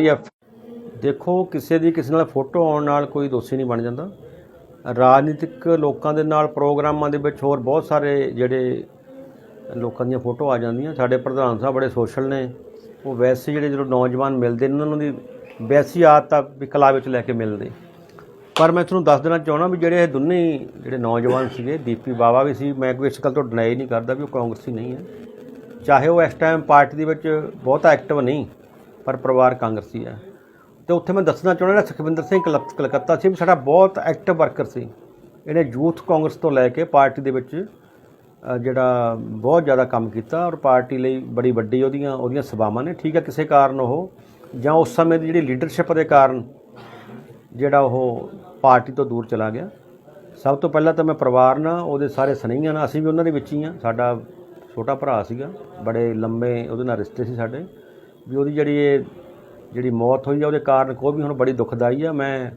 F ਦੇਖੋ, ਕਿਸੇ ਦੀ ਕਿਸੇ ਨਾਲ ਫੋਟੋ ਆਉਣ ਨਾਲ ਕੋਈ ਦੋਸ਼ੀ ਨਹੀਂ ਬਣ ਜਾਂਦਾ। ਰਾਜਨੀਤਿਕ ਲੋਕਾਂ ਦੇ ਨਾਲ ਪ੍ਰੋਗਰਾਮਾਂ ਦੇ ਵਿੱਚ ਹੋਰ ਬਹੁਤ ਸਾਰੇ ਜਿਹੜੇ ਲੋਕਾਂ ਦੀਆਂ ਫੋਟੋ ਆ ਜਾਂਦੀਆਂ। ਸਾਡੇ ਪ੍ਰਧਾਨ ਸਾਹਿਬ ਬੜੇ ਸੋਸ਼ਲ ਨੇ। ਉਹ ਵੈਸੇ ਜਿਹੜੇ ਜਦੋਂ ਨੌਜਵਾਨ ਮਿਲਦੇ ਨੇ, ਉਹਨਾਂ ਦੀ ਵੈਸੀ ਆਦਤ ਆ ਵੀ ਕਲਾ ਵਿੱਚ ਲੈ ਕੇ ਮਿਲਦੇ। ਪਰ ਮੈਂ ਤੁਹਾਨੂੰ ਦੱਸ ਦੇਣਾ ਚਾਹੁੰਦਾ ਵੀ ਜਿਹੜੇ ਇਹ ਦੋਨੇ ਜਿਹੜੇ ਨੌਜਵਾਨ ਸੀਗੇ ਦੀਪੀ ਬਾਵਾ ਵੀ ਸੀ, ਮੈਂ ਕੋਈ ਇਸ ਗੱਲ ਤੋਂ ਡਿਨਾਈ ਨਹੀਂ ਕਰਦਾ ਵੀ ਉਹ ਕਾਂਗਰਸੀ ਨਹੀਂ ਹੈ। ਚਾਹੇ ਉਹ ਇਸ ਟਾਈਮ ਪਾਰਟੀ ਦੇ ਵਿੱਚ ਬਹੁਤਾ ਐਕਟਿਵ ਨਹੀਂ ਪਰ ਪਰਿਵਾਰ ਕਾਂਗਰਸੀ ਹੈ। ਤੇ ਉੱਥੇ ਮੈਂ ਦੱਸਣਾ ਚਾਹੁੰਦਾ ਜਿਹੜਾ ਸੁਖਵਿੰਦਰ ਸਿੰਘ ਕਲਕ- ਕਲਕੱਤਾ ਸੀ, ਵੀ ਸਾਡਾ ਬਹੁਤ ਐਕਟਿਵ ਵਰਕਰ ਸੀ। ਇਹਨੇ ਯੂਥ ਕਾਂਗਰਸ ਤੋਂ ਲੈ ਕੇ ਪਾਰਟੀ ਦੇ ਵਿੱਚ ਜਿਹੜਾ ਬਹੁਤ ਜ਼ਿਆਦਾ ਕੰਮ ਕੀਤਾ ਔਰ ਪਾਰਟੀ ਲਈ ਬੜੀ ਵੱਡੀ ਉਹਦੀਆਂ ਉਹਦੀਆਂ ਸੇਵਾਵਾਂ ਨੇ। ਠੀਕ ਹੈ, ਕਿਸੇ ਕਾਰਨ ਉਹ, ਜਾਂ ਉਸ ਸਮੇਂ ਦੀ ਜਿਹੜੀ ਲੀਡਰਸ਼ਿਪ ਦੇ ਕਾਰਨ ਜਿਹੜਾ ਉਹ ਪਾਰਟੀ ਤੋਂ ਦੂਰ ਚਲਾ ਗਿਆ। ਸਭ ਤੋਂ ਪਹਿਲਾਂ ਤਾਂ ਮੈਂ ਪਰਿਵਾਰ ਨਾਲ, ਉਹਦੇ ਸਾਰੇ ਸਨੇਹੀਆਂ ਨਾਲ, ਅਸੀਂ ਵੀ ਉਹਨਾਂ ਦੇ ਵਿੱਚ ਹੀ ਆ ਸਾਡਾ ਛੋਟਾ ਭਰਾ ਸੀਗਾ, ਬੜੇ ਲੰਮੇ ਉਹਦੇ ਨਾਲ ਰਿਸ਼ਤੇ ਸੀ ਸਾਡੇ। ਵੀ ਉਹਦੀ ਜਿਹੜੀ ਇਹ ਜਿਹੜੀ ਮੌਤ ਹੋਈ ਆ, ਉਹਦੇ ਕਾਰਨ ਕੋਈ ਵੀ ਹੁਣ ਬੜੀ ਦੁਖਦਾਈ ਆ। ਮੈਂ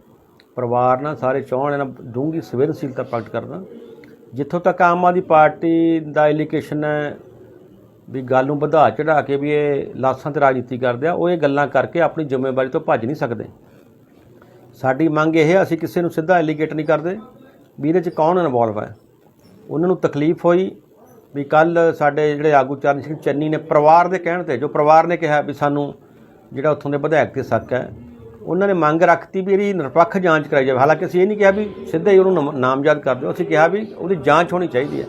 ਪਰਿਵਾਰ ਨਾਲ ਸਾਰੇ ਚਾਹਣ ਨਾਲ ਡੂੰਘੀ ਸੰਵੇਦਨਸ਼ੀਲਤਾ ਪ੍ਰਗਟ ਕਰਦਾ ਜਿੱਥੋਂ ਤੱਕ ਆਮ ਆਦਮੀ ਪਾਰਟੀ ਦਾ ਐਲੀਗੇਸ਼ਨ ਹੈ, ਵੀ ਗੱਲ ਨੂੰ ਵਧਾ ਚੜਾ ਕੇ ਵੀ ਇਹ ਲਾਸਾਂ ਤੇ ਰਾਜਨੀਤੀ ਕਰਦੇ ਆ, ਉਹ ਇਹ ਗੱਲਾਂ ਕਰਕੇ ਆਪਣੀ ਜ਼ਿੰਮੇਵਾਰੀ ਤੋਂ ਭੱਜ ਨਹੀਂ ਸਕਦੇ। ਸਾਡੀ ਮੰਗ ਇਹ ਹੈ ਅਸੀਂ ਕਿਸੇ ਨੂੰ ਸਿੱਧਾ ਐਲੀਗੇਟ ਨਹੀਂ ਕਰਦੇ, ਵੀ ਇਹਦੇ 'ਚ ਕੌਣ ਇਨਵੋਲਵ ਹੈ। ਉਹਨਾਂ ਨੂੰ ਤਕਲੀਫ ਹੋਈ ਵੀ ਕੱਲ ਸਾਡੇ ਜਿਹੜੇ ਆਗੂ ਚਰਨ ਸਿੰਘ ਚੰਨੀ ਨੇ ਪਰਿਵਾਰ ਦੇ ਕਹਿਣ ਤੇ ਜੋ ਪਰਿਵਾਰ ਨੇ ਕਿਹਾ ਵੀ ਸਾਨੂੰ ਜਿਹੜਾ ਉੱਥੋਂ ਦੇ ਵਿਧਾਇਕ ਤੇ ਸ਼ੱਕ ਹੈ, ਉਹਨਾਂ ਨੇ ਮੰਗ ਰੱਖਤੀ ਵੀ ਇਹਦੀ ਨਿਰਪੱਖ ਜਾਂਚ ਕਰਾਈ ਜਾਵੇ। ਹਾਲਾਂਕਿ ਅਸੀਂ ਇਹ ਨਹੀਂ ਕਿਹਾ ਵੀ ਸਿੱਧਾ ਹੀ ਉਹਨੂੰ ਨਾਮ- ਨਾਮਜ਼ਦ ਕਰ ਦਿਓ। ਅਸੀਂ ਕਿਹਾ ਵੀ ਉਹਦੀ ਜਾਂਚ ਹੋਣੀ ਚਾਹੀਦੀ ਹੈ।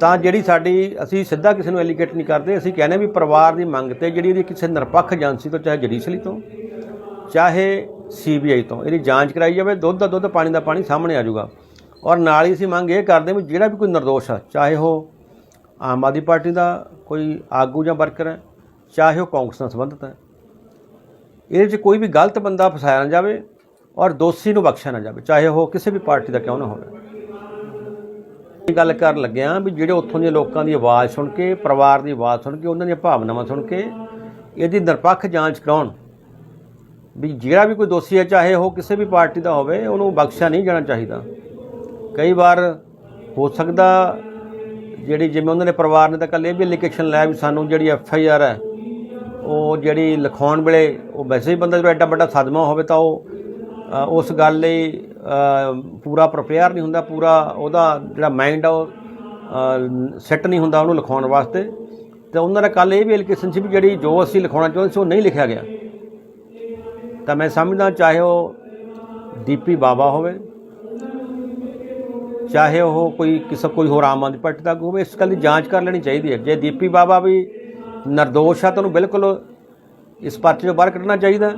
ਤਾਂ ਜਿਹੜੀ ਸਾਡੀ, ਅਸੀਂ ਸਿੱਧਾ ਕਿਸੇ ਨੂੰ ਐਲੀਗੇਟ ਨਹੀਂ ਕਰਦੇ। ਅਸੀਂ ਕਹਿੰਦੇ ਵੀ ਪਰਿਵਾਰ ਦੀ ਮੰਗ ਤੇ ਜਿਹੜੀ ਇਹਦੀ ਕਿਸੇ ਨਿਰਪੱਖ ਏਜੰਸੀ ਤੋਂ, ਚਾਹੇ ਜੁਡੀਸਲੀ ਤੋਂ, ਚਾਹੇ ਸੀਬੀਆਈ ਤੋਂ ਇਹਦੀ ਜਾਂਚ ਕਰਾਈ ਜਾਵੇ। ਦੁੱਧ ਦਾ ਦੁੱਧ, ਪਾਣੀ ਦਾ ਪਾਣੀ ਸਾਹਮਣੇ ਆ ਜਾਊਗਾ। ਔਰ ਨਾਲ ਹੀ ਅਸੀਂ ਮੰਗ ਇਹ ਕਰਦੇ ਹਾਂ ਵੀ ਜਿਹੜਾ ਵੀ ਕੋਈ ਨਿਰਦੋਸ਼ ਆ, ਚਾਹੇ ਉਹ ਆਮ ਆਦਮੀ ਪਾਰਟੀ ਦਾ ਕੋਈ ਆਗੂ ਜਾਂ ਵਰਕਰ ਹੈ, ਚਾਹੇ ਉਹ ਕਾਂਗਰਸ ਨਾਲ ਸੰਬੰਧਿਤ ਹੈ। ਇਹਦੇ 'ਚ ਕੋਈ ਵੀ ਗਲਤ ਬੰਦਾ ਫਸਾਇਆ ਨਾ ਜਾਵੇ ਔਰ ਦੋਸ਼ੀ ਨੂੰ ਬਖਸ਼ਿਆ ਨਾ ਜਾਵੇ, ਚਾਹੇ ਉਹ ਕਿਸੇ ਵੀ ਪਾਰਟੀ ਦਾ ਕਿਉਂ ਨਾ ਹੋਵੇ। ਇਹ ਗੱਲ ਕਰਨ ਲੱਗਿਆ ਵੀ ਜਿਹੜੇ ਉੱਥੋਂ ਦੇ ਲੋਕਾਂ ਦੀ ਆਵਾਜ਼ ਸੁਣ ਕੇ, ਪਰਿਵਾਰ ਦੀ ਆਵਾਜ਼ ਸੁਣ ਕੇ, ਉਹਨਾਂ ਦੀਆਂ ਭਾਵਨਾਵਾਂ ਸੁਣ ਕੇ ਇਹਦੀ ਨਿਰਪੱਖ ਜਾਂਚ ਕਰਾਉਣ ਵੀ ਜਿਹੜਾ ਵੀ ਕੋਈ ਦੋਸ਼ੀ ਹੈ, ਚਾਹੇ ਉਹ ਕਿਸੇ ਵੀ ਪਾਰਟੀ ਦਾ ਹੋਵੇ, ਉਹਨੂੰ ਬਖਸ਼ਿਆ ਨਹੀਂ ਜਾਣਾ ਚਾਹੀਦਾ। ਕਈ ਵਾਰ ਹੋ ਸਕਦਾ ਜਿਹੜੀ ਜਿਵੇਂ ਉਹਨਾਂ ਨੇ ਪਰਿਵਾਰ ਨੇ ਤਾਂ ਕੱਲ ਇਹ ਵੀ ਐਲੀਕੇਸ਼ਨ ਲਾਇਆ ਵੀ ਸਾਨੂੰ ਜਿਹੜੀ ਐਫ ਆਈ ਆਰ ਹੈ, ਉਹ ਜਿਹੜੀ ਲਿਖਾਉਣ ਵੇਲੇ ਉਹ ਵੈਸੇ ਹੀ ਬੰਦਾ ਜਦੋਂ ਐਡਾ ਵੱਡਾ ਸਦਮਾ ਹੋਵੇ ਤਾਂ ਉਹ ਉਸ ਗੱਲ ਲਈ ਪੂਰਾ ਪ੍ਰਪੇਅਰ ਨਹੀਂ ਹੁੰਦਾ, ਪੂਰਾ ਉਹਦਾ ਜਿਹੜਾ ਮਾਈਂਡ ਆ ਉਹ ਸੈੱਟ ਨਹੀਂ ਹੁੰਦਾ ਉਹਨੂੰ ਲਿਖਾਉਣ ਵਾਸਤੇ। ਤੇ ਉਹਨਾਂ ਦਾ ਕੱਲ ਇਹ ਵੀ ਐਲੀਕੇਸ਼ਨ ਸੀ ਵੀ ਜਿਹੜੀ ਜੋ ਅਸੀਂ ਲਿਖਾਉਣਾ ਚਾਹੁੰਦੇ ਸੀ ਉਹ ਨਹੀਂ ਲਿਖਿਆ ਗਿਆ। ਤਾਂ ਮੈਂ ਸਮਝਦਾ ਚਾਹੇ ਉਹ ਦੀਪੀ ਬਾਬਾ ਹੋਵੇ ਚਾਹੇ ਉਹ ਕੋਈ ਕਿਸੇ ਕੋਈ ਹੋਰ ਆਮ ਆਦਮੀ ਪਾਰਟੀ ਦਾ ਆਗੂ ਹੋਵੇ, ਇਸ ਗੱਲ ਦੀ ਜਾਂਚ ਕਰ ਲੈਣੀ ਚਾਹੀਦੀ ਹੈ। ਜੇ ਦੀਪੀ ਬਾਬਾ ਵੀ ਨਿਰਦੋਸ਼ ਆ, ਤਾਂ ਉਹਨੂੰ ਬਿਲਕੁਲ ਇਸ ਪਰਚੇ ਤੋਂ ਬਾਹਰ ਕੱਢਣਾ ਚਾਹੀਦਾ।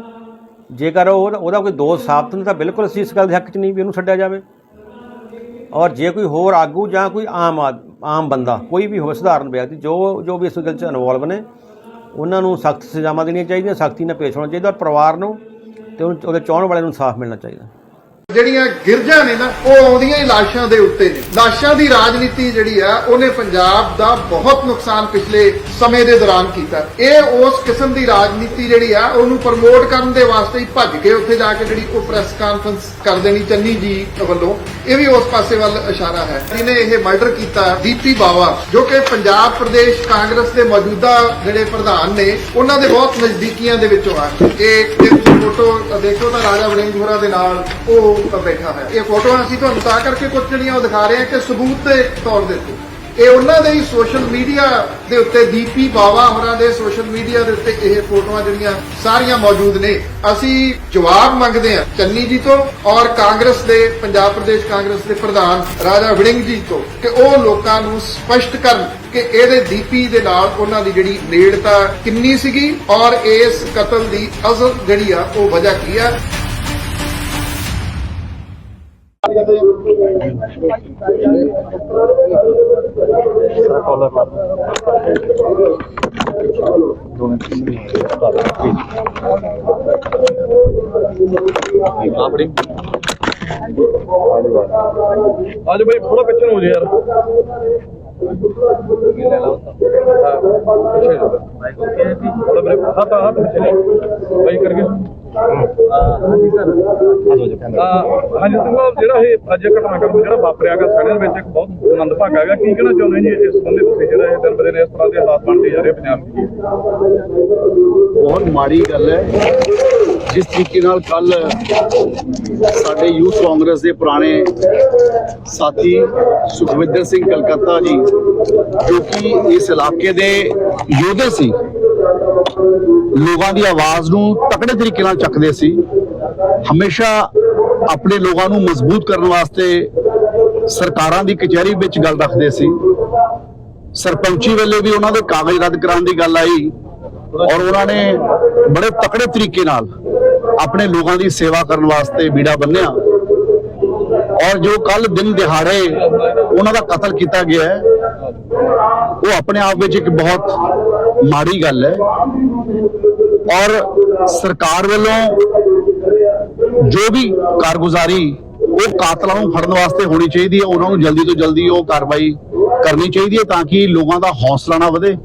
ਜੇਕਰ ਉਹ ਉਹਦਾ ਕੋਈ ਦੋਸ਼ ਸਾਬਤ ਨਹੀਂ, ਤਾਂ ਬਿਲਕੁਲ ਅਸੀਂ ਇਸ ਗੱਲ ਦੇ ਹੱਕ 'ਚ ਨਹੀਂ ਵੀ ਉਹਨੂੰ ਛੱਡਿਆ ਜਾਵੇ। ਔਰ ਜੇ ਕੋਈ ਹੋਰ ਆਗੂ ਜਾਂ ਕੋਈ ਆਮ ਆਦ- ਆਮ ਬੰਦਾ, ਕੋਈ ਵੀ ਹੋਵੇ, ਸਧਾਰਨ ਵਿਅਕਤੀ, ਜੋ ਜੋ ਵੀ ਇਸ ਗੱਲ 'ਚ ਇਨਵੋਲਵ ਨੇ, ਉਹਨਾਂ ਨੂੰ ਸਖਤ ਸਜ਼ਾਵਾਂ ਦੇਣੀਆਂ ਚਾਹੀਦੀਆਂ, ਸਖਤੀ ਨਾਲ ਪੇਸ਼ ਹੋਣਾ ਚਾਹੀਦਾ, ਔਰ ਪਰਿਵਾਰ ਨੂੰ ਤੇ ਉਹਦੇ ਚਾਹਣ ਵਾਲੇ ਨੂੰ ਇਨਸਾਫ ਮਿਲਣਾ ਚਾਹੀਦਾ। ਜਿਹੜੀਆਂ ਗਿਰਜਾਂ ਨੇ ਨਾ, ਉਹ ਆਉਂਦੀਆਂ ਹੀ ਲਾਸ਼ਾਂ ਦੇ ਉੱਤੇ ਨੇ। ਲਾਸ਼ਾਂ ਦੀ ਰਾਜਨੀਤੀ ਜਿਹੜੀ ਆ, ਉਹਨੇ ਪੰਜਾਬ ਦਾ ਬਹੁਤ ਨੁਕਸਾਨ ਪਿਛਲੇ ਸਮੇਂ ਦੇ ਦੌਰਾਨ ਕੀਤਾ। ਇਹ ਉਸ ਕਿਸਮ ਦੀ ਰਾਜਨੀਤੀ ਜਿਹੜੀ ਆ, ਉਹਨੂੰ ਪ੍ਰਮੋਟ ਕਰਨ ਦੇ ਵਾਸਤੇ ਹੀ ਭੱਜ ਕੇ ਉੱਥੇ ਜਾ ਕੇ ਜਿਹੜੀ ਉਹ ਪ੍ਰੈਸ ਕਾਨਫਰੰਸ ਕਰ ਦੇਣੀ ਚੰਨੀ ਜੀ ਵੱਲੋਂ। ਇਹ ਵੀ ਉਸ ਪਾਸੇ ਵੱਲ ਇਸ਼ਾਰਾ ਹੈ। ਜਿਹਨੇ ਇਹ ਮਰਡਰ ਕੀਤਾ ਦੀਪੀ ਬਾਵਾ, ਜੋ ਕਿ ਪੰਜਾਬ ਪ੍ਰਦੇਸ਼ ਕਾਂਗਰਸ ਦੇ ਮੌਜੂਦਾ ਜਿਹੜੇ ਪ੍ਰਧਾਨ ਨੇ, ਉਹਨਾਂ ਦੇ ਬਹੁਤ ਨਜ਼ਦੀਕੀਆਂ ਦੇ ਵਿੱਚੋਂ ਆ। ਇਹ ਫੋਟੋ ਦੇਖੋ ਤਾਂ ਰਾਜਾ ਵੜਿੰਗ ਹੋਰਾਂ ਦੇ ਨਾਲ, ਉਹ ਬੈਠਾ ਹੈ ਇਹ ਫੋਟੋਆਂ ਅਸੀਂ ਤੁਹਾਨੂੰ ਤਾਂ ਕਰਕੇ ਕੁਝ ਜਿਹੜੀਆਂ ਉਹ ਦਿਖਾ ਰਹੇ ਹਾਂ ਕਿ ਸਬੂਤ ਦੇ ਤੌਰ ਦੇ ਉੱਤੇ। ਇਹ ਉਹਨਾਂ ਦੇ ਹੀ ਸੋਸ਼ਲ ਮੀਡੀਆ ਦੇ ਉੱਤੇ ਦੀਪੀ ਬਾਵਾ ਹੋਰਾਂ ਦੇ ਸੋਸ਼ਲ ਮੀਡੀਆ ਦੇ ਉੱਤੇ ਇਹ ਫੋਟੋਆਂ ਜਿਹੜੀਆਂ ਸਾਰੀਆਂ ਮੌਜੂਦ ਨੇ। ਅਸੀਂ ਜਵਾਬ ਮੰਗਦੇ ਹਾਂ ਚੰਨੀ ਜੀ ਤੋਂ ਔਰ ਕਾਂਗਰਸ ਦੇ, ਪੰਜਾਬ ਪ੍ਰਦੇਸ਼ ਕਾਂਗਰਸ ਦੇ ਪ੍ਰਧਾਨ ਰਾਜਾ ਵੜਿੰਗ ਜੀ ਤੋਂ ਕਿ ਉਹ ਲੋਕਾਂ ਨੂੰ ਸਪਸ਼ਟ ਕਰਨ ਕਿ ਇਹਦੇ ਦੀਪੀ ਦੇ ਨਾਲ ਉਹਨਾਂ ਦੀ ਜਿਹੜੀ ਨੇੜਤਾ ਕਿੰਨੀ ਸੀਗੀ ਔਰ ਇਸ ਕਤਲ ਦੀ ਅਸਲ ਜਿਹੜੀ ਆ ਉਹ ਵਜ੍ਹਾ ਕੀ ਆ। आज भाई थोड़ा पीछे हो जाए यार। हाँ, पीछे। थोड़ा मेरे हाथ हाथ पीछे नहीं भाई करके। ਅਹ, ਹਾਂਜੀ ਸਾਹਿਬ ਜਿਹੜਾ ਇਹ ਅੱਜ ਘਟਨਾਕ੍ਰਮ ਜਿਹੜਾ ਵਾਪਰਿਆਗਾ ਸਾਡੇ ਵਿੱਚ ਇੱਕ ਬਹੁਤ ਆਨੰਦ ਹੈਗਾ ਕੀ ਕਹਿਣਾ ਚਾਹੁੰਦੇ ਜੀ ਇਸ ਸੰਬੰਧੀ ਤੁਸੀਂ, ਜਿਹੜਾ ਇਹ ਦਿਨ ਬਦੇ ਇਸ ਤਰ੍ਹਾਂ ਦੇ ਹਾਲਾਤ ਬਣਦੇ ਜਾ ਰਹੇ ਪੰਜਾਬ ਦੇ ਬਹੁਤ ਮਾੜੀ ਗੱਲ ਹੈ। ਜਿਸ ਤਰੀਕੇ ਨਾਲ ਕੱਲ ਸਾਡੇ ਯੂਥ ਕਾਂਗਰਸ ਦੇ ਪੁਰਾਣੇ ਸਾਥੀ ਸੁਖਵਿੰਦਰ ਸਿੰਘ ਕਲਕੱਤਾ ਜੀ, ਜੋ ਕਿ ਇਸ ਇਲਾਕੇ ਦੇ ਯੋਧੇ ਸੀ ਲੋਕਾਂ ਦੀ ਆਵਾਜ਼ ਨੂੰ ਤਕੜੇ ਤਰੀਕੇ ਨਾਲ ਚੱਕਦੇ ਸੀ। ਹਮੇਸ਼ਾ ਆਪਣੇ ਲੋਕਾਂ ਨੂੰ ਮਜ਼ਬੂਤ ਕਰਨ ਵਾਸਤੇ ਸਰਕਾਰਾਂ ਦੀ ਕਚਹਿਰੀ ਵਿੱਚ ਗੱਲ ਰੱਖਦੇ ਸੀ। ਸਰਪੰਚੀ ਵੇਲੇ ਵੀ ਉਹਨਾਂ ਦੇ ਕਾਗਜ਼ ਰੱਦ ਕਰਾਉਣ ਦੀ ਗੱਲ ਆਈ ਔਰ ਉਹਨਾਂ ਨੇ ਬੜੇ ਤਕੜੇ ਤਰੀਕੇ ਨਾਲ ਆਪਣੇ ਲੋਕਾਂ ਦੀ ਸੇਵਾ ਕਰਨ ਵਾਸਤੇ ਬੀੜਾ ਬੰਨਿਆ। ਔਰ ਜੋ ਕੱਲ ਦਿਨ ਦਿਹਾੜੇ ਉਹਨਾਂ ਦਾ ਕਤਲ ਕੀਤਾ ਗਿਆ ਹੈ, ਉਹ ਆਪਣੇ ਆਪ ਵਿੱਚ ਇੱਕ ਬਹੁਤ ਮਾੜੀ ਗੱਲ ਹੈ। ਔਰ ਸਰਕਾਰ ਵੱਲੋਂ ਜੋ ਵੀ ਕਾਰਗੁਜ਼ਾਰੀ ਉਹ ਕਾਤਲਾਂ ਨੂੰ ਫੜਨ ਵਾਸਤੇ ਹੋਣੀ ਚਾਹੀਦੀ ਹੈ, ਉਹਨਾਂ ਨੂੰ ਜਲਦੀ ਤੋਂ ਜਲਦੀ ਉਹ ਕਾਰਵਾਈ ਕਰਨੀ ਚਾਹੀਦੀ ਹੈ ਤਾਂ ਕਿ ਲੋਕਾਂ ਦਾ ਹੌਸਲਾ ਨਾ ਵਧੇ।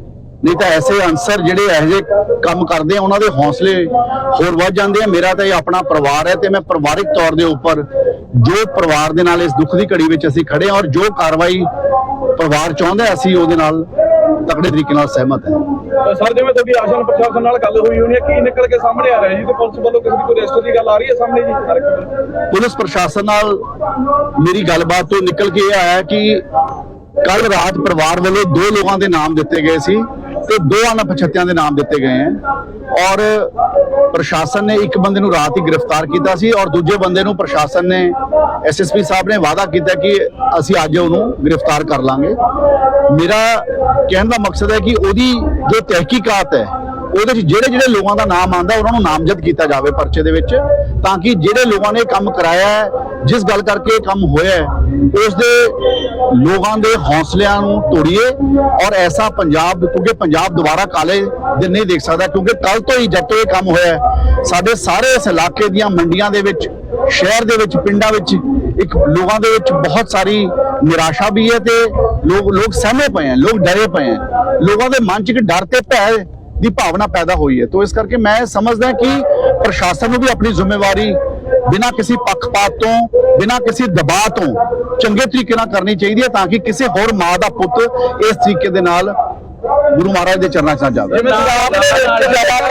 ਨਹੀਂ ਤਾਂ ਐਸੇ ਅਨਸਰ ਜਿਹੜੇ ਇਹੋ ਜਿਹੇ ਕੰਮ ਕਰਦੇ ਆ, ਉਹਨਾਂ ਦੇ ਹੌਸਲੇ ਹੋਰ ਵੱਧ ਜਾਂਦੇ ਆ। ਮੇਰਾ ਤਾਂ ਇਹ ਆਪਣਾ ਪਰਿਵਾਰ ਹੈ ਤੇ ਮੈਂ ਪਰਿਵਾਰਿਕ ਤੌਰ ਦੇ ਉੱਪਰ ਜੋ ਪਰਿਵਾਰ ਦੇ ਨਾਲ ਇਸ ਦੁੱਖ ਦੀ ਘੜੀ ਵਿੱਚ ਅਸੀਂ ਖੜੇ ਹਾਂ ਔਰ ਜੋ ਕਾਰਵਾਈ ਪਰਿਵਾਰ ਚਾਹੁੰਦਾ ਅਸੀਂ ਉਹਦੇ ਨਾਲ ਤਕੜੇ ਤਰੀਕੇ ਨਾਲ ਸਹਿਮਤ ਹੈ। ਸਰ, ਜਿਵੇਂ ਤੁਹਾਡੀ ਆਸ਼ਨ ਪ੍ਰਸ਼ਾਸਨ ਨਾਲ ਗੱਲ ਹੋਈ ਹੋਣੀ ਹੈ, ਕੀ ਨਿਕਲ ਕੇ ਸਾਹਮਣੇ ਆ ਰਿਹਾ ਜੀ? ਤੇ ਪੁਲਿਸ ਵੱਲੋਂ ਕਿਸੇ ਦੀ ਕੋਈ ਰੈਸਟ ਦੀ ਗੱਲ ਆ ਰਹੀ ਹੈ ਸਾਹਮਣੇ ਜੀ? ਪੁਲਿਸ ਪ੍ਰਸ਼ਾਸਨ ਨਾਲ ਮੇਰੀ ਗੱਲਬਾਤ ਤੋਂ ਨਿਕਲ ਕੇ ਇਹ ਆਇਆ ਕਿ ਕੱਲ ਰਾਤ ਪਰਿਵਾਰ ਵੱਲੋਂ ਦੋ ਲੋਕਾਂ ਦੇ ਨਾਮ ਦਿੱਤੇ ਗਏ ਸੀ। ਤੇ ਦੋ ਅਣਪਛਾਤਿਆਂ ਦੇ ਨਾਮ ਦਿੱਤੇ ਗਏ ਹਨ ਔਰ ਪ੍ਰਸ਼ਾਸਨ ਨੇ ਇੱਕ ਬੰਦੇ ਨੂੰ ਰਾਤ ਹੀ ਗ੍ਰਿਫਤਾਰ ਕੀਤਾ ਸੀ ਔਰ ਦੂਜੇ ਬੰਦੇ ਨੂੰ ਪ੍ਰਸ਼ਾਸਨ ਨੇ ਐਸਐਸਪੀ ਸਾਹਿਬ ਨੇ ਵਾਅਦਾ ਕੀਤਾ ਕਿ ਅਸੀਂ ਅੱਜ ਉਹਨੂੰ ਗ੍ਰਿਫਤਾਰ ਕਰ ਲਾਂਗੇ। ਮੇਰਾ ਕਹਿਣ ਦਾ ਮਕਸਦ ਹੈ ਕਿ ਉਹਦੀ ਜੋ ਤਹਿਕੀਕਾਤ ਹੈ ਉਹਦੇ 'ਚ ਜਿਹੜੇ ਜਿਹੜੇ ਲੋਕਾਂ ਦਾ ਨਾਮ ਆਂਦਾ ਉਹਨਾਂ ਨੂੰ ਨਾਮਜ਼ਦ ਕੀਤਾ ਜਾਵੇ ਪਰਚੇ ਦੇ ਵਿੱਚ, ਤਾਂ ਕਿ ਜਿਹੜੇ ਲੋਕਾਂ ਨੇ ਕੰਮ ਕਰਾਇਆ ਹੈ, ਜਿਸ ਗੱਲ ਕਰਕੇ ਇਹ ਕੰਮ ਹੋਇਆ ਹੈ, ਉਸ ਦੇ ਲੋਕਾਂ ਦੇ ਹੌਸਲਿਆਂ ਨੂੰ ਤੋੜੀਏ ਔਰ ਐਸਾ ਪੰਜਾਬ, ਕਿਉਂਕਿ ਪੰਜਾਬ ਦੁਬਾਰਾ ਕਾਲੇ ਦਿਨ ਨਹੀਂ ਦੇਖ ਸਕਦਾ, ਕਿਉਂਕਿ ਕੱਲ ਤੋਂ ਹੀ ਜਦ ਤੋਂ ਇਹ ਕੰਮ ਹੋਇਆ ਸਾਡੇ ਸਾਰੇ ਇਸ ਇਲਾਕੇ ਦੀਆਂ ਮੰਡੀਆਂ ਦੇ ਵਿੱਚ, ਸ਼ਹਿਰ ਦੇ ਵਿੱਚ, ਪਿੰਡਾਂ ਵਿੱਚ ਇੱਕ ਲੋਕਾਂ ਦੇ ਵਿੱਚ ਬਹੁਤ ਸਾਰੀ ਨਿਰਾਸ਼ਾ ਵੀ ਹੈ ਤੇ ਲੋਕ ਲੋਕ ਸਹਿਮੇ ਪਏ ਹਨ ਲੋਕ ਡਰੇ ਪਏ ਹਨ ਲੋਕਾਂ ਦੇ ਮਨ 'ਚ ਇੱਕ ਡਰ ਤੇ ਭੈ ਦੀ ਭਾਵਨਾ ਪੈਦਾ ਹੋਈ ਹੈ ਤੋਂ ਇਸ ਕਰਕੇ ਮੈਂ ਸਮਝਦਾ ਕਿ ਪ੍ਰਸ਼ਾਸਨ ਨੂੰ ਵੀ ਆਪਣੀ ਜ਼ਿੰਮੇਵਾਰੀ ਬਿਨਾਂ ਕਿਸੇ ਪੱਖਪਾਤ ਤੋਂ ਬਿਨਾਂ ਕਿਸੇ ਦਬਾਅ ਤੋਂ ਚੰਗੇ ਤਰੀਕੇ ਨਾਲ ਕਰਨੀ ਚਾਹੀਦੀ ਹੈ ਤਾਂ ਕਿ ਕਿਸੇ ਹੋਰ ਮਾਂ ਦਾ ਪੁੱਤ ਇਸ ਤਰੀਕੇ ਦੇ ਨਾਲ ਗੁਰੂ ਮਹਾਰਾਜ ਦੇ ਚਰਨਾਂ 'ਚ ਨਾ ਜਾਵੇ ਜਿਵੇਂ ਪੰਜਾਬ ਦੇ ਵਿੱਚ ਲਗਾਤਾਰ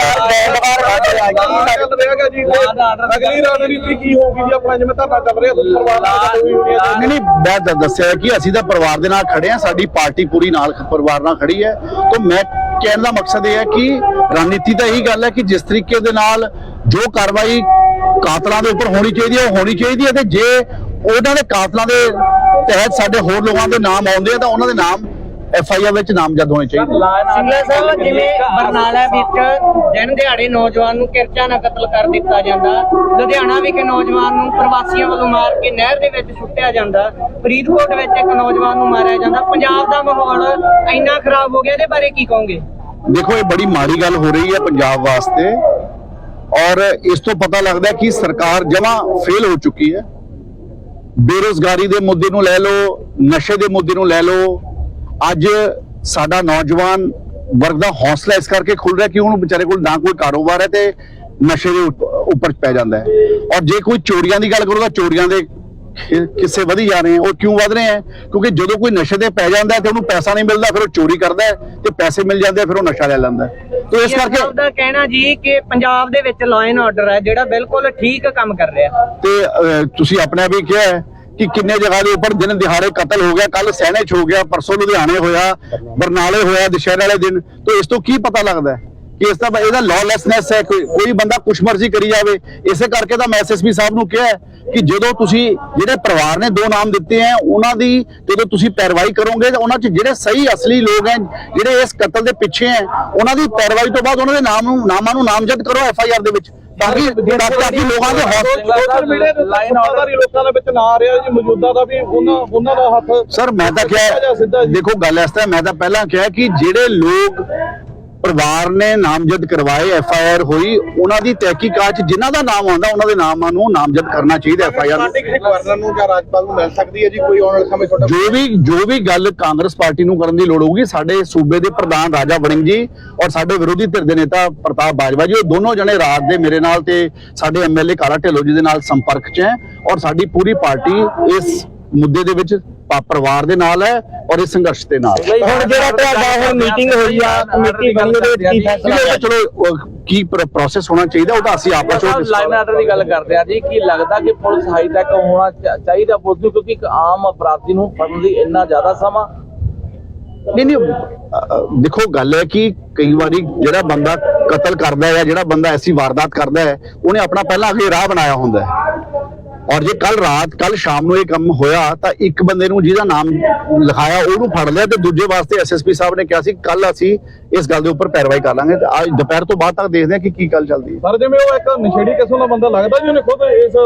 ਰਹੇਗਾ ਜੀ ਤੇ ਅਗਲੀ ਰਣਨੀਤੀ ਕੀ ਹੋਊਗੀ ਜੀ ਆਪਣਾ ਜਿਵੇਂ ਧਰਨਾ ਚੱਲ ਰਿਹਾ ਤੁਸੀਂ ਪਰਿਵਾਰ ਨਾਲ ਗੱਲ ਹੋਈ ਹੋਣੀ ਹੈ ਨਹੀਂ ਨਹੀਂ ਮੈਂ ਦੱਸਿਆ ਕਿ ਅਸੀਂ ਤਾਂ ਪਰਿਵਾਰ ਦੇ ਨਾਲ ਖੜੇ ਹਾਂ ਸਾਡੀ ਪਾਰਟੀ ਪੂਰੀ ਨਾਲ ਪਰਿਵਾਰ ਨਾਲ ਖੜੀ ਹੈ ਤਾਂ ਮੈਂ ਕਹਿਣ ਦਾ ਮਕਸਦ ਇਹ ਹੈ ਕਿ ਰਣਨੀਤੀ ਤਾਂ ਇਹੀ ਗੱਲ ਹੈ ਕਿ ਜਿਸ ਤਰੀਕੇ ਦੇ ਨਾਲ ਜੋ ਕਾਰਵਾਈ ਕਾਤਲਾਂ ਦੇ ਉੱਪਰ ਹੋਣੀ ਚਾਹੀਦੀ ਹੈ, ਉਹ ਹੋਣੀ ਚਾਹੀਦੀ ਹੈ ਤੇ ਜੇ ਉਹਨਾਂ ਦੇ ਕਾਤਲਾਂ ਦੇ ਤਹਿਤ ਸਾਡੇ ਹੋਰ ਲੋਕਾਂ ਦੇ ਨਾਮ ਆਉਂਦੇ ਆ ਤਾਂ ਉਹਨਾਂ ਦੇ ਨਾਮ ਐਫ ਆਈ ਆਰ ਵਿੱਚ ਨਾਮਜ਼ਦ ਹੋਣੇ ਚਾਹੀਦੇ ਸਿੰਗਲਾ ਸਾਹਿਬ, ਜਿਵੇਂ ਬਰਨਾਲਾ ਵਿੱਚ ਦਿਨ ਦਿਹਾੜੇ ਨੌਜਵਾਨ ਨੂੰ ਕਿਰਚਾ ਨਾਲ ਕਤਲ ਕਰ ਦਿੱਤਾ ਜਾਂਦਾ, ਲੁਧਿਆਣਾ ਵਿਖੇ ਨੌਜਵਾਨ ਨੂੰ ਪ੍ਰਵਾਸੀਆਂ ਵੱਲੋਂ ਮਾਰ ਕੇ ਨਹਿਰ ਦੇ ਵਿੱਚ ਸੁੱਟਿਆ ਜਾਂਦਾ, ਫਰੀਦਕੋਟ ਵਿੱਚ ਇੱਕ ਨੌਜਵਾਨ ਨੂੰ ਮਾਰਿਆ ਜਾਂਦਾ, ਪੰਜਾਬ ਦਾ ਮਾਹੌਲ ਇੰਨਾ ਖਰਾਬ ਹੋ ਗਿਆ, ਇਹਦੇ ਬਾਰੇ ਕੀ ਕਹੋਗੇ? ਦੇਖੋ, ਇਹ ਬੜੀ ਮਾੜੀ ਗੱਲ ਹੋ ਰਹੀ ਹੈ ਪੰਜਾਬ ਵਾਸਤੇ। ਔਰ ਇਸ ਤੋਂ ਪਤਾ ਲੱਗਦਾ ਕਿ ਸਰਕਾਰ ਜਮਾ ਫੇਲ ਹੋ ਚੁੱਕੀ ਹੈ। ਬੇਰੋਜ਼ਗਾਰੀ ਦੇ ਮੁੱਦੇ ਨੂੰ ਲੈ ਲਓ, ਨਸ਼ੇ ਦੇ ਮੁੱਦੇ ਨੂੰ ਲੈ ਲਓ। ਅੱਜ ਸਾਡਾ ਨੌਜਵਾਨ ਵਰਗ ਦਾ ਹੌਸਲਾ ਇਸ ਕਰਕੇ ਖੁੱਲ ਰਿਹਾ ਕਿ ਉਹਨੂੰ ਵਿਚਾਰੇ ਕੋਲ ਨਾ ਕੋਈ ਕਾਰੋਬਾਰ ਹੈ ਤੇ ਨਸ਼ੇ ਦੇ ਉੱਪਰ ਪੈ ਜਾਂਦਾ ਹੈ। ਔਰ ਜੇ ਕੋਈ ਚੋਰੀਆਂ ਦੀ ਗੱਲ ਕਰੋ ਤਾਂ ਚੋਰੀਆਂ ਦੇ ਕਿੱਸੇ ਵਧੀ ਜਾ ਰਹੇ ਹੈ ਉਹ ਕਿਉਂ ਵਧ ਰਹੇ ਹੈ ਕਿਉਂਕਿ ਜਦੋਂ ਕੋਈ ਨਸ਼ੇ ਤੇ ਪੈ ਜਾਂਦਾ ਤੇ ਉਹਨੂੰ ਪੈਸਾ ਨਹੀਂ ਮਿਲਦਾ ਫਿਰ ਉਹ ਚੋਰੀ ਕਰਦਾ ਤੇ ਪੈਸੇ ਮਿਲ ਜਾਂਦੇ ਆ, ਫਿਰ ਉਹ ਨਸ਼ਾ ਲੈ ਲੈਂਦਾ। ਤੇ ਇਸ ਕਰਕੇ ਦਾ ਕਹਿਣਾ ਜੀ ਕਿ ਪੰਜਾਬ ਦੇ ਵਿੱਚ ਲਾਅ ਐਂਡ ਆਰਡਰ ਹੈ ਜਿਹੜਾ ਬਿਲਕੁਲ ਠੀਕ ਕੰਮ ਕਰ ਰਿਹਾ। ਤੇ ਤੁਸੀਂ ਆਪਣੇ ਆਪ ਹੀ ਕਿਹਾ ਹੈ ਕਿ ਕਿੰਨੇ ਜਗ੍ਹਾ ਦੇ ਉੱਪਰ ਦਿਨ ਦਿਹਾੜੇ ਕਤਲ ਹੋ ਗਿਆ ਕੱਲ ਸਹਿਣੇ ਚ ਹੋ ਗਿਆ ਪਰਸੋਂ ਲੁਧਿਆਣੇ ਹੋਇਆ ਬਰਨਾਲੇ ਹੋਇਆ ਦੁਸ਼ਹਿਰੇ ਵਾਲੇ ਦਿਨ। ਤੋਂ ਇਸ ਤੋਂ ਕੀ ਪਤਾ ਲੱਗਦਾ ਕਿ ਇਸ ਦਾ ਇਹਦਾ ਲੌਲੈਸਨੈਸ ਹੈ ਕੋਈ ਕੋਈ ਬੰਦਾ ਕੁਛ ਮਰਜ਼ੀ ਕਰੀ ਜਾਵੇ ਇਸੇ ਕਰਕੇ ਤਾਂ ਮੈਂ ਐਸਐਸਪੀ ਸਾਹਿਬ ਨੂੰ ਕਿਹਾ ਕਿ ਜਦੋਂ ਤੁਸੀਂ ਜਿਹੜੇ ਪਰਿਵਾਰ ਨੇ ਦੋ ਨਾਮ ਦਿੱਤੇ ਹੈ ਉਹਨਾਂ ਦੀ ਜਦੋਂ ਤੁਸੀਂ ਪੈਰਵਾਈ ਕਰੋਗੇ ਤਾਂ ਉਹਨਾਂ 'ਚ ਜਿਹੜੇ ਸਹੀ ਅਸਲੀ ਲੋਕ ਹੈ ਜਿਹੜੇ ਇਸ ਕਤਲ ਦੇ ਪਿੱਛੇ ਹੈ ਉਹਨਾਂ ਦੀ ਪੈਰਵਾਈ ਤੋਂ ਬਾਅਦ ਉਹਨਾਂ ਦੇ ਨਾਮ ਨੂੰ ਨਾਮਾਂ ਨੂੰ ਨਾਮਜ਼ਦ ਕਰੋ ਐਫ ਆਈ ਆਰ ਦੇ ਵਿੱਚ ਤਾਂ ਕਿ ਤਾਂ ਕਿ ਲੋਕਾਂ ਦੇ ਹੌਸਲੇ ਸੋਸ਼ਲ ਮੀਡੀਆ ਤੇ ਲਾਈਨ ਆਰਡਰ ਲੋਕਾਂ ਦੇ ਵਿੱਚ ਨਾ ਆ ਰਿਹਾ ਜੀ ਮੌਜੂਦਾ ਦਾ ਵੀ ਉਹਨਾਂ ਉਹਨਾਂ ਦਾ ਹੱਥ ਸਰ ਮੈਂ ਤਾਂ ਕਿਹਾ। ਦੇਖੋ ਗੱਲ ਇਸ ਤਰ੍ਹਾਂ ਮੈਂ ਤਾਂ ਪਹਿਲਾਂ ਕਿਹਾ ਕਿ ਜਿਹੜੇ ਲੋਕ ਪਰਿਵਾਰ ਨੇ ਨਾਮਜ਼ਦ ਕਰਵਾਏ ਐਫ ਆਈ ਆਰ ਹੋਈ ਉਹਨਾਂ ਦੀ ਤਹਿਕੀਕਾਤ 'ਚ ਜਿਨ੍ਹਾਂ ਦਾ ਨਾਮ ਆਉਂਦਾ ਉਹਨਾਂ ਦੇ ਨਾਮਾਂ ਨੂੰ ਨਾਮਜ਼ਦ ਕਰਨਾ ਚਾਹੀਦਾ ਐਫ ਆਈ ਆਰ ਗਵਰਨਰ ਨੂੰ ਜਾਂ ਰਾਜਪਾਲ ਨੂੰ ਮਿਲ ਸਕਦੀ ਹੈ ਜੀ? ਕੋਈ ਆਉਣ ਵਾਲੇ ਸਮੇਂ ਤੁਹਾਡਾ ਜੋ ਵੀ ਜੋ ਵੀ ਗੱਲ ਕਾਂਗਰਸ ਪਾਰਟੀ ਨੂੰ ਕਰਨ ਦੀ ਲੋੜ ਹੋਊਗੀ ਸਾਡੇ ਸੂਬੇ ਦੇ ਪ੍ਰਧਾਨ ਰਾਜਾ ਵੜਿੰਗ ਜੀ ਔਰ ਸਾਡੇ ਵਿਰੋਧੀ ਧਿਰ ਦੇ ਨੇਤਾ ਪ੍ਰਤਾਪ ਬਾਜਵਾ ਜੀ ਉਹ ਦੋਨੋਂ ਜਣੇ ਰਾਤ ਦੇ ਮੇਰੇ ਨਾਲ ਤੇ ਸਾਡੇ ਐਮਐਲਏ ਕਾਲਾ ਢਿੱਲੋਂ ਜੀ ਦੇ ਨਾਲ ਸੰਪਰਕ 'ਚ ਹੈ ਔਰ ਸਾਡੀ ਪੂਰੀ ਪਾਰਟੀ ਇਸ ਮੁੱਦੇ ਦੇ ਵਿੱਚ ਪਰਿਵਾਰ ਦੇ ਨਾਲ ਹੈ ਔਰ ਇਸ ਸੰਘਰਸ਼ ਦੇ ਨਾਲ। ਹੁਣ ਜਿਹੜਾ ਤੁਹਾਡਾ ਹੁਣ ਮੀਟਿੰਗ ਹੋਈ ਆ ਕਮੇਟੀ ਬਣੀ ਉਹਦੇ ਕੀ ਫੈਸਲਾ ਚਲੋ ਕੀ ਪ੍ਰੋਸੈਸ ਹੋਣਾ ਚਾਹੀਦਾ ਉਹ ਤਾਂ ਅਸੀਂ ਆਪਸ ਵਿੱਚ ਲਾਈਨ ਆਰਡਰ ਦੀ ਗੱਲ ਕਰਦੇ ਆ ਜੀ ਕੀ ਲੱਗਦਾ ਕਿ ਪੁਲਿਸ ਹਾਈ ਤੱਕ ਹੋਣਾ ਚਾਹੀਦਾ ਪੁਲਿਸ ਨੂੰ ਕਿਉਂਕਿ ਇੱਕ ਆਮ ਅਪਰਾਧੀ ਨੂੰ ਫੜਨ ਲਈ ਇੰਨਾ ਜ਼ਿਆਦਾ ਸਮਾਂ? ਨਹੀਂ ਨਹੀਂ ਦੇਖੋ ਗੱਲ ਹੈ ਕਿ ਕਈ ਵਾਰੀ ਜਿਹੜਾ ਬੰਦਾ ਕਤਲ ਕਰਦਾ ਹੈ ਜਾਂ ਜਿਹੜਾ ਬੰਦਾ ਐਸੀ ਵਾਰਦਾਤ ਕਰਦਾ ਹੈ ਉਹਨੇ ਆਪਣਾ ਪਹਿਲਾਂ ਅੱਗੇ ਰਾਹ ਬਣਾਇਆ ਹੁੰਦਾ ਹੈ। ਔਰ ਜੇ ਕੱਲ ਰਾਤ ਕੱਲ ਸ਼ਾਮ ਨੂੰ ਇਹ ਕੰਮ ਹੋਇਆ ਤਾਂ ਇੱਕ ਬੰਦੇ ਨੂੰ ਜਿਹਦਾ ਨਾਮ ਲਿਖਾਇਆ ਉਹਨੂੰ ਫੜ ਲਿਆ ਤੇ ਦੂਜੇ ਵਾਸਤੇ ਐਸਐਸਪੀ ਸਾਹਿਬ ਨੇ ਕਿਹਾ ਸੀ ਕੱਲ ਅਸੀਂ ਇਸ ਗੱਲ ਦੇ ਉੱਪਰ ਪੈਰਵਾਈ ਕਰ ਲਾਂਗੇ। ਤੇ ਅੱਜ ਦੁਪਹਿਰ ਤੋਂ ਬਾਅਦ ਤੱਕ ਦੇਖਦੇ ਹਾਂ ਕਿ ਕੀ ਗੱਲ ਚੱਲਦੀ ਹੈ। ਸਰ ਜਿਵੇਂ ਉਹ ਇੱਕ ਨਸ਼ੇੜੀ ਕਿਸਮ ਦਾ ਬੰਦਾ ਲੱਗਦਾ ਜੀ ਉਹਨੇ ਖੁਦ ਇਸ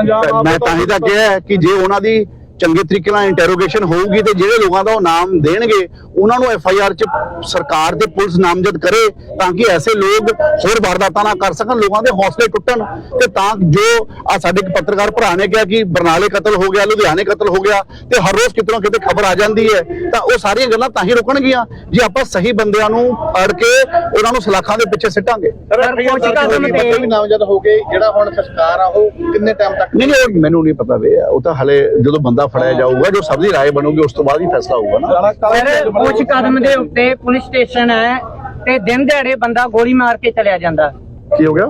ਅੰਜਾਮ ਮੈਂ ਤਾਂ ਹੀ ਤਾਂ ਕਿਹਾ ਕਿ ਜੇ ਉਹਨਾਂ ਦੀ ਚੰਗੇ ਤਰੀਕੇ ਨਾਲ ਇੰਟਰੋਗੇਸ਼ਨ ਹੋਊਗੀ ਤੇ ਜਿਹੜੇ ਲੋਕਾਂ ਦਾ ਉਹ ਨਾਮ ਦੇਣਗੇ ਉਹਨਾਂ ਨੂੰ ਐਫ ਆਈ ਆਰ ਚ ਸਰਕਾਰ ਤੇ ਪੁਲਿਸ ਨਾਮਜ਼ਦ ਕਰੇ ਤਾਂ ਕਿ ਐਸੇ ਲੋਕ ਹੋਰ ਵਾਰਦਾਤਾਂ ਨਾ ਕਰ ਸਕਣ ਲੋਕਾਂ ਦੇ ਹੌਸਲੇ ਟੁੱਟਣ ਤੇ ਤਾਂ ਜੋ ਆ ਸਾਡੇ ਇੱਕ ਪੱਤਰਕਾਰ ਭਰਾ ਨੇ ਕਿਹਾ ਕਿ ਬਰਨਾਲੇ ਕਤਲ ਹੋ ਗਿਆ ਲੁਧਿਆਣੇ ਕਤਲ ਹੋ ਗਿਆ ਤੇ ਹਰ ਰੋਜ਼ ਕਿਤੋਂ ਕਿਤੇ ਖਬਰ ਆ ਜਾਂਦੀ ਹੈ ਤਾਂ ਉਹ ਸਾਰੀਆਂ ਗੱਲਾਂ ਤਾਂ ਹੀ ਰੁਕਣਗੀਆਂ ਜੇ ਆਪਾਂ ਸਹੀ ਬੰਦਿਆਂ ਨੂੰ ਫੜ ਕੇ ਉਹਨਾਂ ਨੂੰ ਸਲਾਖਾਂ ਦੇ ਪਿੱਛੇ ਸਿੱਟਾਂਗੇ। ਸਰ ਕੁਛ ਕਦਮ ਤੇ- ਵੀ ਨਾਮਜ਼ਦ ਹੋ ਗਏ ਜਿਹੜਾ ਹੁਣ ਸੰਸਕਾਰ ਆ ਉਹ ਕਿੰਨੇ ਟਾਈਮ ਤੱਕ ਨਹੀਂ ਮੈਨੂੰ ਨਹੀਂ ਪਤਾ ਵੇ ਉਹ ਤਾਂ ਹਲੇ ਜਦੋਂ ਬੰਦਾ ਫੜਿਆ ਜਾਊਗਾ ਜੋ ਸਭ ਦੀ ਰਾਏ ਬਣੂਗੀ ਉਸ ਤੋਂ ਬਾਅਦ ਹੀ ਫੈਸਲਾ ਹੋਊਗਾ ਨਾ। ਸਰ ਕੁਝ ਕਦਮ ਦੇ ਉੱਤੇ ਪੁਲਿਸ ਸਟੇਸ਼ਨ ਹੈ ਤੇ ਦਿਨ ਦਿਹਾੜੇ ਬੰਦਾ ਗੋਲੀ ਮਾਰ ਕੇ ਚਲਿਆ ਜਾਂਦਾ। ਕੀ ਹੋ ਗਿਆ?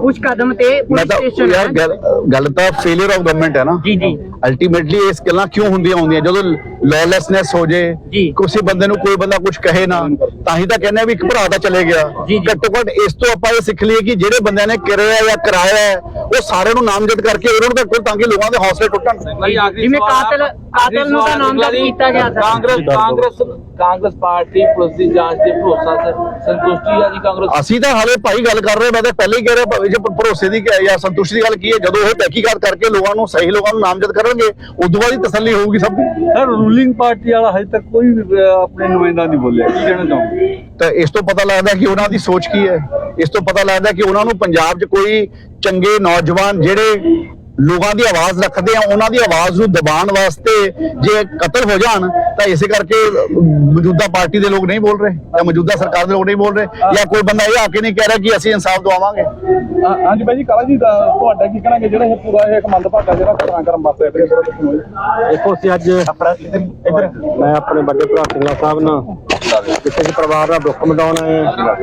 ਕੁਝ ਕਦਮ ਤੇ ਮੈਂ ਪੁਲਿਸ ਤਾਂ ਸਟੇਸ਼ਨ ਯਾਰ ਹੈ ਗੱਲ ਗੱਲ ਤਾਂ ਫੇਲਿਅਰ ਆਫ ਗਵਰਨਮੈਂਟ ਹੈ ਨਾ। ਜੀ ਜੀ। ਅਲਟੀਮੇਟਲੀ ਇਸ ਗੱਲਾਂ ਕਿਉਂ ਹੁੰਦੀਆਂ ਹੁੰਦੀਆਂ ਜਦੋਂ ਲਾਅਲੈਸਨੈਸ ਹੋ ਜੇ ਜੀ। ਕਿਸੇ ਬੰਦੇ ਨੂੰ ਕੋਈ ਬੰਦਾ ਕੁਝ ਕਹੇ ਨਾ ਤਾਂ ਹੀ ਤਾਂ ਕਹਿੰਦੇ ਆ ਵੀ ਇੱਕ ਭਰਾ ਤਾਂ ਚਲੇ ਗਿਆ। ਜੀ, ਜੀ। ਘੱਟੋ ਘੱਟ ਇਸ ਤੋਂ ਆਪਾਂ ਇਹ ਸਿੱਖ ਲਈਏ ਕਿ ਜਿਹੜੇ ਬੰਦਿਆਂ ਨੇ ਕਰਿਆ ਜਾਂ ਕਰਾਇਆ ਹੈ, ਉਹ ਸਾਰਿਆਂ ਨੂੰ ਨਾਮਜ਼ਦ ਕਰਕੇ ਉਹਨਾਂ ਨੂੰ ਤਾਂ ਤਾਂ ਕਿ ਲੋਕਾਂ ਦੇ ਹੌਸਲੇ ਟੁੱਟਣ। ਜਿਵੇਂ ਕਾਤਲ ਕਾਤਲ ਨੂੰ ਤਾਂ ਨਾਮਜ਼ਦ ਕੀਤਾ ਗਿਆ ਸੀ ਕਾਂਗਰਸ ਕਾਂਗਰਸ ਕਾਂਗਰਸ ਪਾਰਟੀ ਪੁਲਿਸ ਦੀ ਜਾਂਚ ਤੇ ਭਰੋਸਾ ਸੰਤੁਸ਼ਟੀ ਆ ਜੀ ਕਾਂਗਰਸ ਅਸੀਂ ਤਾਂ ਹਾਲੇ ਭਾਈ ਗੱਲ ਕਰ ਰਹੇ ਮੈਂ ਤਾਂ ਪਹਿਲੇ ਹੀ ਕਹਿ ਰਿਹਾ ਭਾਵੇਂ ਜੇ ਭ- ਭਰੋਸੇ ਦੀ ਕਿ- ਜਾਂ ਸੰਤੁਸ਼ਟੀ ਦੀ ਗੱਲ ਕੀ ਹੈ ਜਦੋਂ ਇਹ ਤਹਿਕੀਕਾਤ ਕਰਕੇ ਲੋਕਾਂ ਨੂੰ ਸਹੀ ਲੋਕਾਂ ਨੂੰ ਨਾਮਜ਼ਦ ਕਰਨਗੇ ਉਦੋਂ ਬਾਅਦ ਹੀ ਤਸੱਲੀ ਹੋਊਗੀ ਸਭ ਦੀ। ਸਰ ਰੂਲਿੰਗ ਪਾਰਟੀ ਵਾਲਾ ਹਜੇ ਤੱਕ ਕੋਈ ਵੀ, ਆਪਣੇ ਨੁਮਾਇੰਦਾ ਨਹੀਂ ਬੋਲਿਆ। ਕੀ ਕਹਿਣਾ ਚਾਹੋਗੇ? ਤਾਂ ਇਸ ਤੋਂ ਪਤਾ ਲੱਗਦਾ ਕਿ ਉਹਨਾਂ ਦੀ ਸੋਚ ਕੀ ਹੈ। ਇਸ ਤੋਂ ਪਤਾ ਲੱਗਦਾ ਕਿ ਉਹਨਾਂ ਨੂੰ ਪੰਜਾਬ 'ਚ ਕੋਈ ਚੰਗੇ ਨੌਜਵਾਨ ਜਿਹੜੇ ਲੋਕਾਂ ਦੀ ਆਵਾਜ਼ ਰੱਖਦੇ ਆ ਉਹਨਾਂ ਦੀ ਆਵਾਜ਼ ਨੂੰ ਦਬਾਉਣ ਵਾਸਤੇ ਜੇ ਕਤਲ ਹੋ ਜਾਣ ਤਾਂ ਇਸੇ ਕਰਕੇ ਮੌਜੂਦਾ ਪਾਰਟੀ ਦੇ ਲੋਕ ਨਹੀਂ ਬੋਲ ਰਹੇ ਜਾਂ ਮੌਜੂਦਾ ਸਰਕਾਰ ਦੇ ਲੋਕ ਨਹੀਂ ਬੋਲ ਰਹੇ ਜਾਂ ਕੋਈ ਬੰਦਾ ਇਹ ਆ ਕੇ ਨਹੀਂ ਕਹਿ ਰਿਹਾ ਕਿ ਅਸੀਂ ਇਨਸਾਫ ਦਵਾਵਾਂਗੇ। ਹਾਂਜੀ ਭਾਈ ਜੀ ਕਾਲਾ ਜੀ ਦਾ ਤੁਹਾਡਾ ਕੀ ਕਹਿਣਾ ਕਿ ਜਿਹੜਾ ਇਹ ਪੂਰਾ ਇਹ ਇੱਕ ਮੰਦਭਾਗਾ ਜਿਹੜਾ ਘਟਨਾ ਕਰਮ ਵਾਸਤੇ ਆਪਣੇ ਕੋਲ ਦੱਸੋ ਜੀ? ਦੇਖੋ ਅਸੀਂ ਅੱਜ ਮੈਂ ਆਪਣੇ ਵੱਡੇ ਭਰਾ ਸਿੰਘਲਾ ਸਾਹਿਬ ਨਾਲ ਜਿੱਥੇ ਕਿ ਪਰਿਵਾਰ ਦਾ ਦੁੱਖ ਮਿਟਾਉਣ ਆਏ ਹਾਂ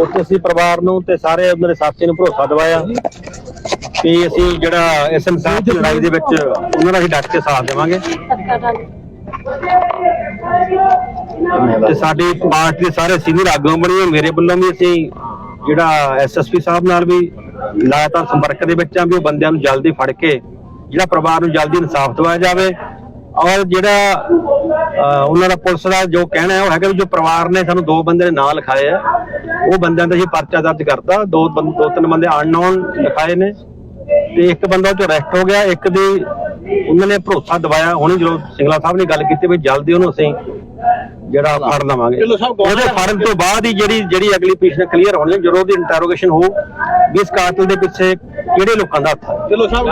ਉੱਥੇ ਅਸੀਂ ਪਰਿਵਾਰ ਨੂੰ ਤੇ ਸਾਰੇ ਦੇ ਸਾਥੀ ਨੂੰ ਭਰੋਸਾ ਦਿਵਾਇਆ। ਕਿ ਅਸੀਂ ਜਿਹੜਾ ਇਸ ਇਨਸਾਫ ਦੀ ਲੜਾਈ ਦੇ ਵਿੱਚ ਉਹਨਾਂ ਦਾ ਅਸੀਂ ਡਟ ਕੇ ਸਾਥ ਦੇਵਾਂਗੇ। ਤੇ ਸਾਡੀ ਪਾਰਟੀ ਦੇ ਸਾਰੇ ਸੀਨੀਅਰ ਆਗੂ ਬਣੇ ਹੋਏ, ਮੇਰੇ ਵੱਲੋਂ ਵੀ ਅਸੀਂ ਜਿਹੜਾ ਐਸਐਸਪੀ ਸਾਹਿਬ ਨਾਲ ਵੀ ਲਗਾਤਾਰ ਸੰਪਰਕ ਦੇ ਵਿੱਚ ਆ ਵੀ ਉਹ ਬੰਦਿਆਂ ਨੂੰ ਜਲਦੀ ਫੜ ਕੇ ਜਿਹੜਾ ਪਰਿਵਾਰ ਨੂੰ ਜਲਦੀ ਇਨਸਾਫ ਦਿਵਾਇਆ ਜਾਵੇ। ਔਰ ਜਿਹੜਾ ਉਹਨਾਂ ਦਾ ਪੁਲਿਸ ਦਾ ਜੋ ਕਹਿਣਾ ਹੈ ਉਹ ਹੈਗਾ ਵੀ ਜੋ ਪਰਿਵਾਰ ਨੇ ਸਾਨੂੰ ਦੋ ਬੰਦੇ ਨੇ ਨਾਂ ਲਿਖਾਏ ਆ ਉਹ ਬੰਦਿਆਂ ਦਾ ਅਸੀਂ ਪਰਚਾ ਦਰਜ ਕਰਤਾ। ਦੋ ਦੋ ਤਿੰਨ ਬੰਦੇ ਅਨਨੋਨ ਲਿਖਾਏ ਨੇ। ਤੇ ਇੱਕ ਬੰਦਾ ਉਹ ਅਰੈਸਟ ਹੋ ਗਿਆ ਇੱਕ ਦੀ ਉਹਨਾਂ ਨੇ ਭਰੋਸਾ ਦਿਵਾਇਆ ਹੁਣੇ ਜਦੋਂ ਸਿੰਗਲਾ ਸਾਹਿਬ ਨੇ ਗੱਲ ਕੀਤੀ ਵੀ ਜਲਦੀ ਉਹਨੂੰ ਅਸੀਂ ਜਿਹੜਾ ਫੜ ਲਵਾਂਗੇ। ਉਹਦੇ ਫੜਨ ਤੋਂ ਬਾਅਦ ਹੀ ਜਿਹੜੀ ਜਿਹੜੀ ਅਗਲੀ ਪੀਸ਼ਨ ਕਲੀਅਰ ਹੋਣੀ ਹੈ ਜਦੋਂ ਉਹਦੀ ਇੰਟਰੋਗੇਸ਼ਨ ਹੋ ਵੀ ਇਸ ਕਾਤਲ ਦੇ ਪਿੱਛੇ ਕਿਹੜੇ ਲੋਕਾਂ ਦਾ ਹੱਥ ਹੈ ਚਲੋ ਸਾਹਿਬ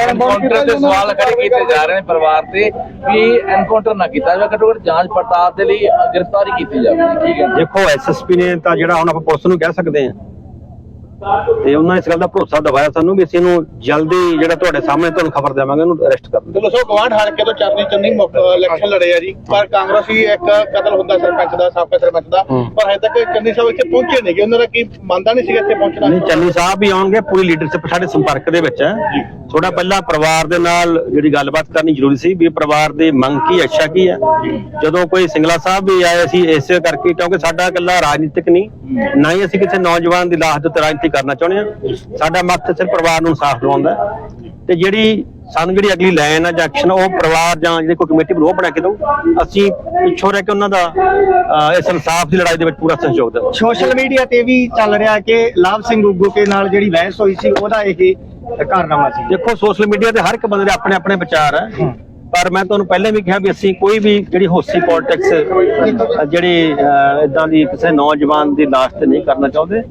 ਐਨਕਾਊਂਟਰ ਤੇ ਸਵਾਲ ਖੜੇ ਕੀਤੇ ਜਾ ਰਹੇ ਨੇ ਪਰਿਵਾਰ ਤੇ ਵੀ ਐਨਕਾਊਂਟਰ ਨਾ ਕੀਤਾ ਜਾਵੇ ਘੱਟੋ ਘੱਟ ਜਾਂਚ ਪੜਤਾਲ ਦੇ ਲਈ ਗ੍ਰਿਫਤਾਰੀ ਕੀਤੀ ਜਾਵੇ। ਠੀਕ ਹੈ ਦੇਖੋ ਐਸਐਸਪੀ ਨੇ ਤਾਂ ਜਿਹੜਾ ਹੁਣ ਆਪਾਂ ਪੁਲਿਸ ਨੂੰ ਕਹਿ ਸਕਦੇ ਆ ਤੇ ਉਹਨਾਂ ਇਸ ਗੱਲ ਦਾ ਭਰੋਸਾ ਦਿਵਾਇਆ ਸਾਨੂੰ ਵੀ ਅਸੀਂ ਇਹਨੂੰ ਜਲਦੀ ਜਿਹੜਾ ਤੁਹਾਡੇ ਸਾਹਮਣੇ ਤੁਹਾਨੂੰ ਖਬਰ ਦੇਵਾਂਗੇ ਉਹਨੂੰ ਅਰੈਸਟ ਕਰ ਚਲੋ ਸੋ ਗਵਾਂਢ ਹਲਕੇ ਤੋਂ ਚਰਨੀ ਚੰਨੀ ਇਲੈਕਸ਼ਨ ਲੜੇ ਆ ਜੀ? ਪਰ ਕਾਂਗਰਸੀ ਇੱਕ ਕਤਲ ਹੁੰਦਾ ਸਰਪੰਚ ਦਾ ਸਾਬਕਾ ਸਰਪੰਚ ਦਾ। ਪਰ ਹਜੇ ਤੱਕ ਚੰਨੀ ਸਾਹਿਬ ਇੱਥੇ ਪਹੁੰਚੇ ਨਹੀਂ। ਕਿ ਉਹਨਾਂ ਦਾ ਕੀ ਮੰਨਦਾ ਨਹੀਂ ਸੀਗਾ ਇੱਥੇ ਪਹੁੰਚਣਾ? ਨਹੀਂ ਚੰਨੀ ਸਾਹਿਬ ਵੀ ਆਉਣਗੇ ਪੂਰੀ ਲੀਡਰਸ਼ਿਪ ਸਾਡੇ ਸੰਪਰਕ ਦੇ ਵਿੱਚ ਹੈ। ਥੋੜਾ ਪਹਿਲਾਂ ਪਰਿਵਾਰ ਦੇ ਨਾਲ ਜਿਹੜੀ ਗੱਲਬਾਤ ਕਰਨੀ ਜ਼ਰੂਰੀ ਸੀ ਵੀ ਪਰਿਵਾਰ ਦੀ ਮੰਗ ਕੀ ਅੱਛਾ ਕੀ ਹੈ। ਜਦੋਂ ਕੋਈ ਸਿੰਗਲਾ ਸਾਹਿਬ ਵੀ ਆਏ ਸੀ ਇਸੇ ਕਰਕੇ, ਕਿਉਂਕਿ ਸਾਡਾ ਇਕੱਲਾ ਰਾਜਨੀਤਿਕ ਨਹੀਂ, ਨਾ ਹੀ ਅਸੀਂ ਕਿਸੇ ਨੌਜਵਾਨ ਦੀ ਲਾਸ਼ ਦੇ ਉੱਤੇ ਰਾਜਨੀਤੀ ਕਰਨਾ ਚਾਹੁੰਦੇ ਹਾਂ। ਸਾਡਾ ਮੱਥ ਸਿਰਫ ਪਰਿਵਾਰ ਨੂੰ ਇਨਸਾਫ ਦਿਵਾਉਂਦਾ ਹੈ। ਤੇ ਜਿਹੜੀ ਸਾਨੂੰ ਜਿਹੜੀ ਅਗਲੀ ਲਾਈਨ ਹੈ ਜਾਂ ਐਕਸ਼ਨ ਉਹ ਪਰਿਵਾਰ ਜਾਂ ਜਿਹੜੀ ਕੋਈ ਕਮੇਟੀ ਬਣਾ ਬਣਾ ਕੇ ਦੋ ਅਸੀਂ ਪਿੱਛੋਂ ਰਹਿ ਕੇ ਉਹਨਾਂ ਦਾ ਇਸ ਇਨਸਾਫ ਦੀ ਲੜਾਈ ਦੇ ਵਿੱਚ ਪੂਰਾ ਸਹਿਯੋਗ ਦੇਵਾਂਗੇ। ਸੋਸ਼ਲ ਮੀਡੀਆ ਤੇ ਵੀ ਚੱਲ ਰਿਹਾ ਕਿ ਲਾਭ ਸਿੰਘ ਗੁੱਗੂ ਕੇ ਨਾਲ ਜਿਹੜੀ ਬਹਿਸ ਹੋਈ ਸੀ, ਉਹਦਾ ਇਹ ਕਾਰਨਾਮਾ ਸੀ ਦੇਖੋ ਸੋਸ਼ਲ ਮੀਡੀਆ ਤੇ ਹਰ ਇੱਕ ਬੰਦੇ ਦੇ ਆਪਣੇ ਆਪਣੇ ਵਿਚਾਰ ਹੈ। ਪਰ ਮੈਂ ਤੁਹਾਨੂੰ ਪਹਿਲਾਂ ਵੀ ਕਿਹਾ ਵੀ ਅਸੀਂ ਕੋਈ ਵੀ ਜਿਹੜੀ ਹੋਸੀ ਪੋਲਿਟਿਕਸ ਜਿਹੜੀ ਇਦਾਂ ਦੀ ਕਿਸੇ ਨੌਜਵਾਨ ਦੀ ਲਾਸ਼ ਤੇ ਨਹੀਂ ਕਰਨਾ ਚਾਹੁੰਦੇ।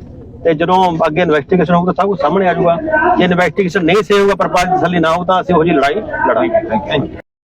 ਤੇ ਜਦੋਂ ਅੱਗੇ ਇਨਵੈਸਟੀਗੇਸ਼ਨ ਹੋਊਗਾ ਤਾਂ ਸਭ ਕੁਝ ਸਾਹਮਣੇ ਆ ਜਾਊਗਾ। ਜੇ ਇਨਵੈਸਟੀਗੇਸ਼ਨ ਨਹੀਂ ਸਹੀ ਹੋਊਗਾ ਪਰ ਪਾਰਟੀ ਤਸੱਲੀ ਨਾ ਹੋਊ ਤਾਂ ਅਸੀਂ ਉਹ ਜੀ ਲੜਾਈ ਲੜਾਂਗੇ। Thank you